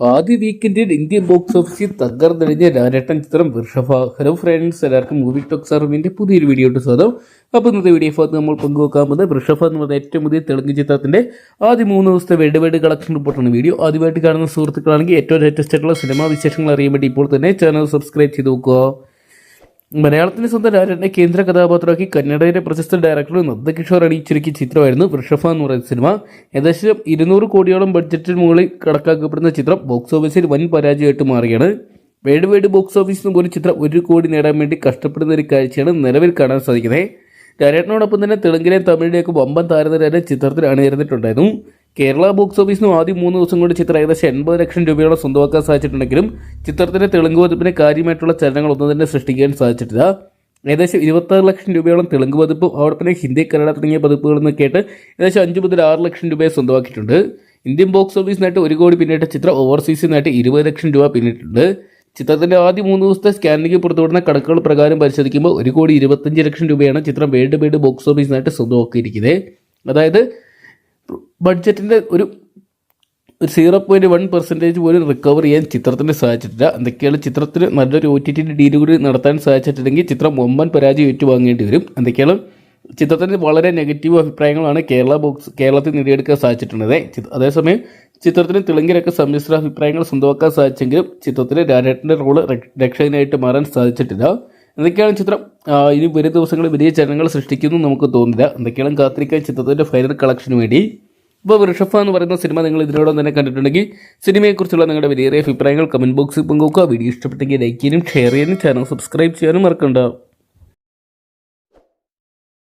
ആദ്യ വീക്കെൻഡിൽ Indian box ഓഫീസിൽ തകർന്നടിഞ്ഞ രാരട്ടൻ ചിത്രം വൃഷഭ. ഹലോ ഫ്രണ്ട്സ് എല്ലാവർക്കും മൂവി ടോക്സ് സർവിന്റെ പുതിയൊരു വീഡിയോ ഇട്ട് സ്വാഗതം. അപ്പോൾ ഇന്നത്തെ വീഡിയോ ഫോർ നമ്മൾ പങ്കുവെക്കാൻ പോകുന്നത് വൃഷഭ എന്ന് പറയുന്ന ഏറ്റവും പുതിയ തെലുങ്ക് ചിത്രത്തിന്റെ ആദ്യ മൂന്ന് ദിവസത്തെ വേഡ് കളക്ഷൻ റിപ്പോർട്ടാണ് വീഡിയോ. ആദ്യമായിട്ട് കാണുന്ന സുഹൃത്തുക്കളാണെങ്കിൽ ഏറ്റവും ലേറ്റസ്റ്റ് ആയിട്ടുള്ള സിനിമാ വിശേഷങ്ങൾ അറിയാൻ വേണ്ടി ഇപ്പോൾ തന്നെ ചാനൽ സബ്സ്ക്രൈബ് ചെയ്ത് നോക്കുക. മലയാളത്തിന് സ്വന്തം രാജന്റെ കേന്ദ്ര കഥാപാത്രമാക്കി കന്നഡയിലെ പ്രശസ്ത ഡയറക്ടർ നന്ദകിഷോർ അണിയിച്ചൊരുക്കിയ ചിത്രമായിരുന്നു വൃഷഭ എന്ന് പറയുന്ന സിനിമ ഏകദേശം ഇരുന്നൂറ് കോടിയോളം ബഡ്ജറ്റിന് മുകളിൽ കണക്കാക്കപ്പെടുന്ന ചിത്രം ബോക്സ് ഓഫീസിൽ വൻ പരാജയമായിട്ട് മാറുകയാണ്. വേഡ് വേഡ് ബോക്സ് ഓഫീസിൽ നിന്ന് പോലും ചിത്രം ഒരു കോടി നേടാൻ വേണ്ടി കഷ്ടപ്പെടുന്ന ഒരു കാഴ്ചയാണ് നിലവിൽ കാണാൻ സാധിക്കുന്നത്. രാജേട്ടനോടൊപ്പം തന്നെ തെലുങ്കിലെയും തമിഴിലേക്ക് വമ്പൻ താരനിര ചിത്രത്തിൽ അണിനിരന്നിട്ടുണ്ടായിരുന്നു കേരള ബോക്സ് ഓഫീസിനും ആദ്യം മൂന്ന് ദിവസം കൊണ്ട് ചിത്രം ഏകദേശം എൺപത് ലക്ഷം രൂപയോളം സ്വന്തമാക്കാൻ സാധിച്ചിട്ടുണ്ടെങ്കിലും ചിത്രത്തിന്റെ തെലുങ്ക് പതിപ്പിന് കാര്യമായിട്ടുള്ള ചലനങ്ങളൊന്നും തന്നെ സൃഷ്ടിക്കാൻ സാധിച്ചിട്ടില്ല. ഏകദേശം ഇരുപത്താറ് ലക്ഷം രൂപയോളം തെലുങ്ക് പതിപ്പും പിന്നെ ഹിന്ദി കന്നഡ തുടങ്ങിയ പതിപ്പുകളെന്ന് കേട്ട് ഏകദേശം അഞ്ച് മുതൽ ആറ് ലക്ഷം രൂപയെ സ്വന്തമാക്കിയിട്ടുണ്ട്. ഇന്ത്യൻ ബോക്സ് ഓഫീസിനായിട്ട് ഒരു കോടി പിന്നിട്ട ചിത്രം ഓവർസീസിനായിട്ട് ഇരുപത് ലക്ഷം രൂപ പിന്നിട്ടുണ്ട് ചിത്രത്തിന്റെ ആദ്യ മൂന്ന് ദിവസത്തെ സ്കാനിംഗ് പുറത്തുവിടുന്ന കണക്കുകൾ പ്രകാരം പരിശോധിക്കുമ്പോൾ ഒരു കോടി ഇരുപത്തഞ്ച് ലക്ഷം രൂപയാണ് ചിത്രം വേൾഡ് വൈഡ് ബോക്സ് ഓഫീസിനായിട്ട് സ്വന്തമാക്കിയിരിക്കുന്നത്. അതായത് ബഡ്ജറ്റിന്റെ ഒരു ഒരു സീറോ പോയിന്റ് വൺ പെർസെന്റേജ് പോലും റിക്കവർ ചെയ്യാൻ ചിത്രത്തിന് സാധിച്ചിട്ടില്ല. എന്തൊക്കെയാണ് ചിത്രത്തിന് നല്ലൊരു ഒ ടി ടി ഡീൽ കൂടി നടത്താൻ സാധിച്ചിട്ടില്ലെങ്കിൽ ചിത്രം ഒമ്പൻ പരാജയം ഏറ്റുവാങ്ങേണ്ടി വരും. എന്തൊക്കെയാണ്? ചിത്രത്തിന് വളരെ നെഗറ്റീവ് അഭിപ്രായങ്ങളാണ് കേരള ബോക്സ് കേരളത്തിൽ നേടിയെടുക്കാൻ സാധിച്ചിട്ടുള്ളത്. അതേസമയം ചിത്രത്തിന് തെലുങ്കിലൊക്കെ സമ്മിശ്ര അഭിപ്രായങ്ങൾ സ്വന്തമാക്കാൻ സാധിച്ചെങ്കിലും ചിത്രത്തിന് രാജേട്ടന്റെ റോൾ രക്ഷകനായിട്ട് മാറാൻ സാധിച്ചിട്ടില്ല. എന്തൊക്കെയാണ് ചിത്രം? ഇനി വരും ദിവസങ്ങളിൽ വലിയ ചലനങ്ങൾ സൃഷ്ടിക്കുന്നു നമുക്ക് തോന്നില്ല എന്തൊക്കെയാണ് കാത്തിരിക്കാൻ ചിത്രത്തിന്റെ ഫൈനൽ കളക്ഷന് വേണ്ടി? ഇപ്പോൾ ഋഷഭ എന്ന് പറയുന്ന സിനിമ നിങ്ങൾ ഇതിനോടൊപ്പം തന്നെ കണ്ടിട്ടുണ്ടെങ്കിൽ സിനിമയെക്കുറിച്ചുള്ള നിങ്ങളുടെ വലിയ അഭിപ്രായങ്ങൾ കമന്റ് ബോക്സിൽ പങ്കുവെക്കുക. വീഡിയോ ഇഷ്ടപ്പെട്ടെങ്കിൽ ലൈക്ക് ചെയ്യാനും ഷെയർ ചെയ്യാനും ചാനൽ സബ്സ്ക്രൈബ് ചെയ്യാനും മറക്കണ്ട.